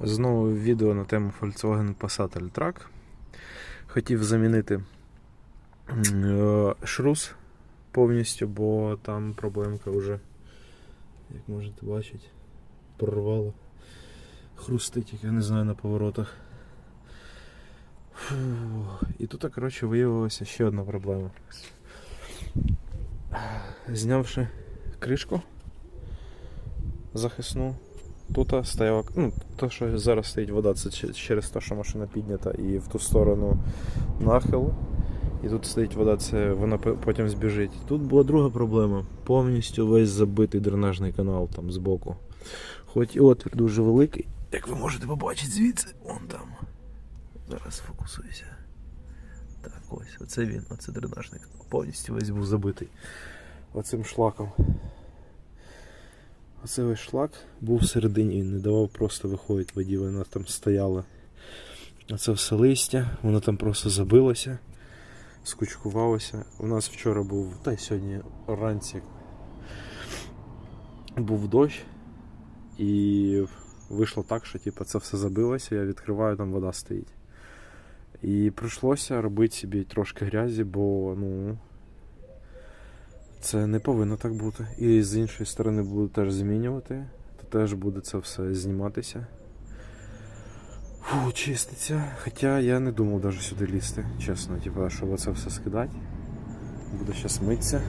Знову відео на тему Volkswagen Passat Alltrack. Хотів замінити е, шрус повністю, бо там проблемка вже, як можете бачити, прорвало. Хрустить, як я не знаю, на поворотах. Фу. І тут, коротше, виявилася ще одна проблема. Знявши кришку захисну, Тут стояла, ну, то, що зараз стоїть вода, це через те, що машина піднята і в ту сторону нахил. І тут стоїть вода, це вона потім збіжить. Тут була друга проблема. Повністю весь забитий дренажний канал там збоку. Хоч і отвір дуже великий, як ви можете побачити звідси, вон там. Зараз фокусуюся. Так, ось, оце він, оце дренажний канал. Повністю весь був забитий. Оцим шлаком. Оце шлак був всередині, він не давав просто виходити воді, вона там стояла. Оце все листя, воно там просто забилося, скучкувалося. У нас вчора був, та й сьогодні вранці був дощ, і вийшло так, що типу, це все забилося, я відкриваю, там вода стоїть. І прийшлося робити собі трошки грязі, бо ну, це не повинно так бути. І з іншої сторони буду теж змінювати, то теж буде це все зніматися. Фу, чиститься. Хоча я не думав навіть сюди лізти, чесно, типу, щоб це все скидати. Буду зараз митися.